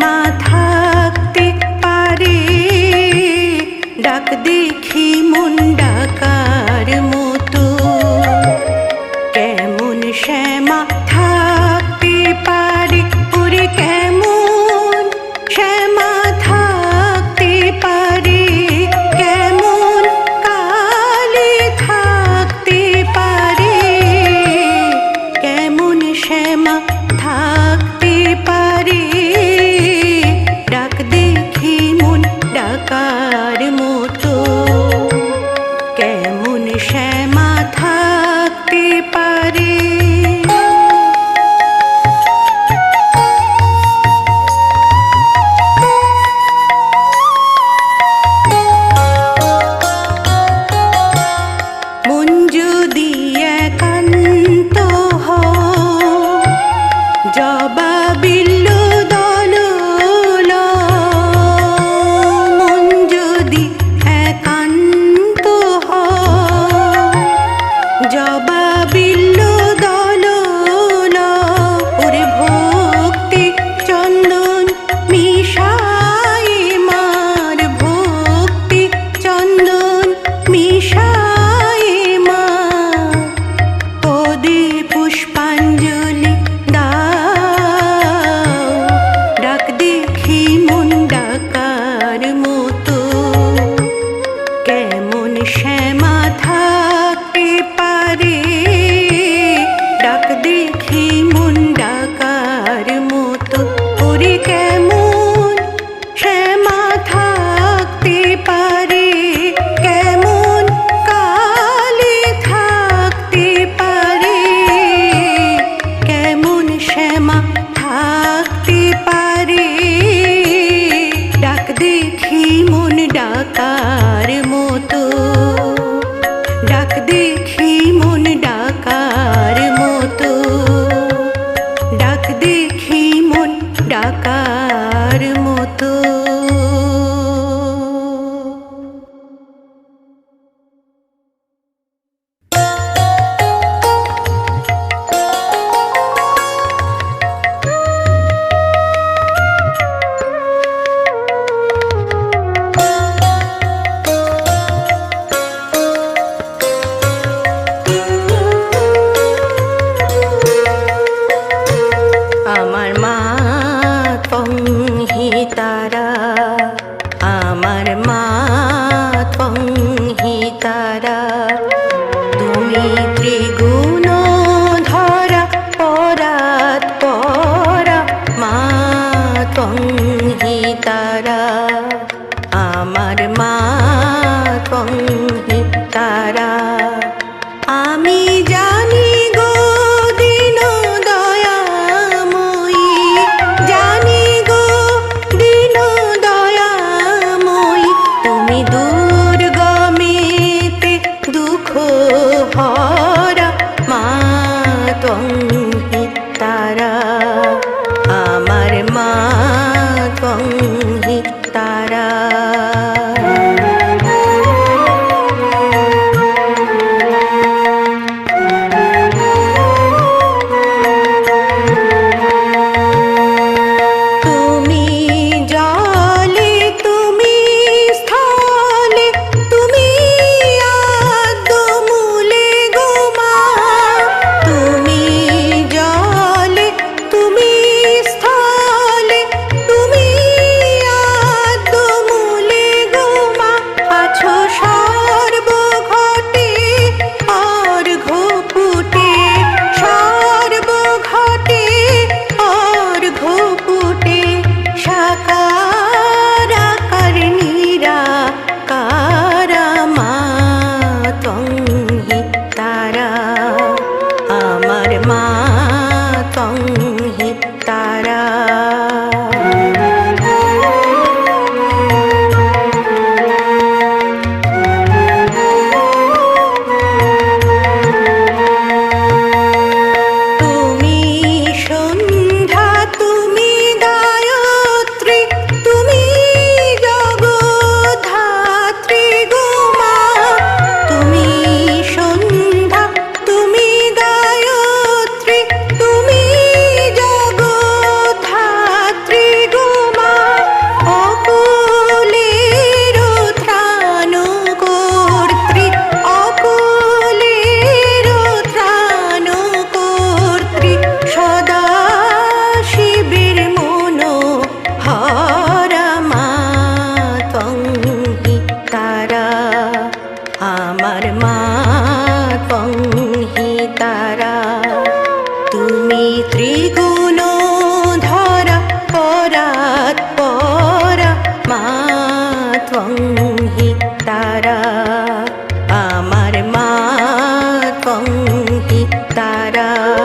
মা থাকতে পারে। ডাক দেখি মন ডাকার মন থাকতে পারে তারা mamá. আমার মা, কংহি তারা। তুমি ত্রিগুণ ধরা পরাত পরা মা ত্বংহি তারা। আমার মা, কংহি তারা।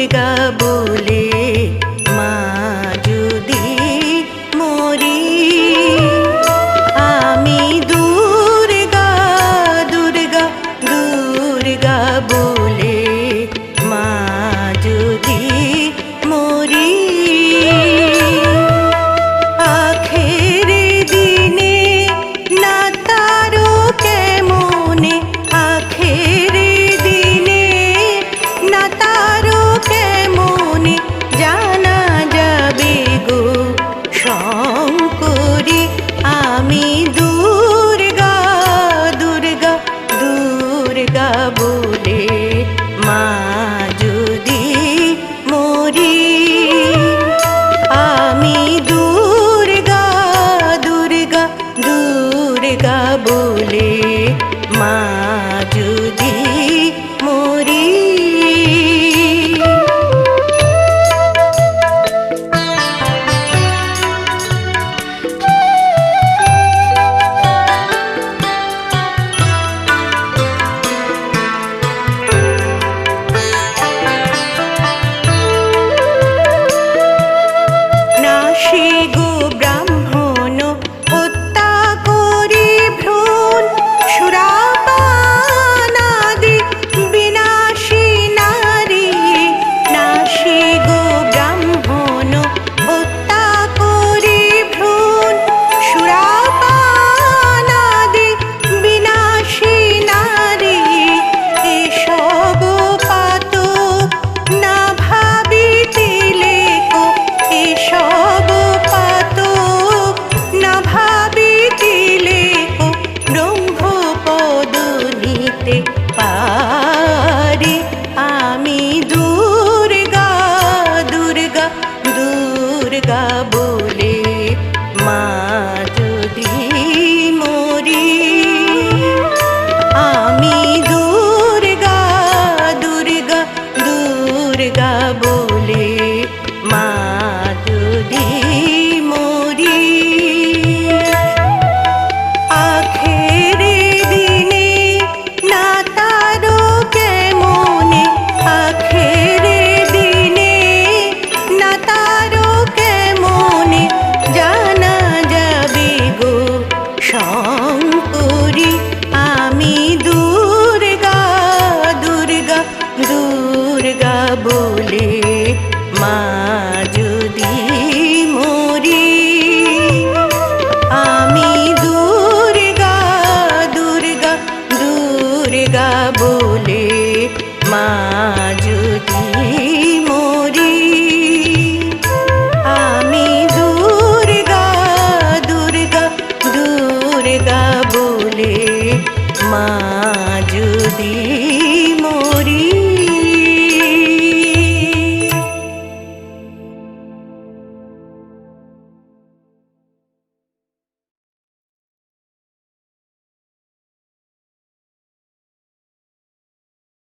दुर्गा बोले माजुदी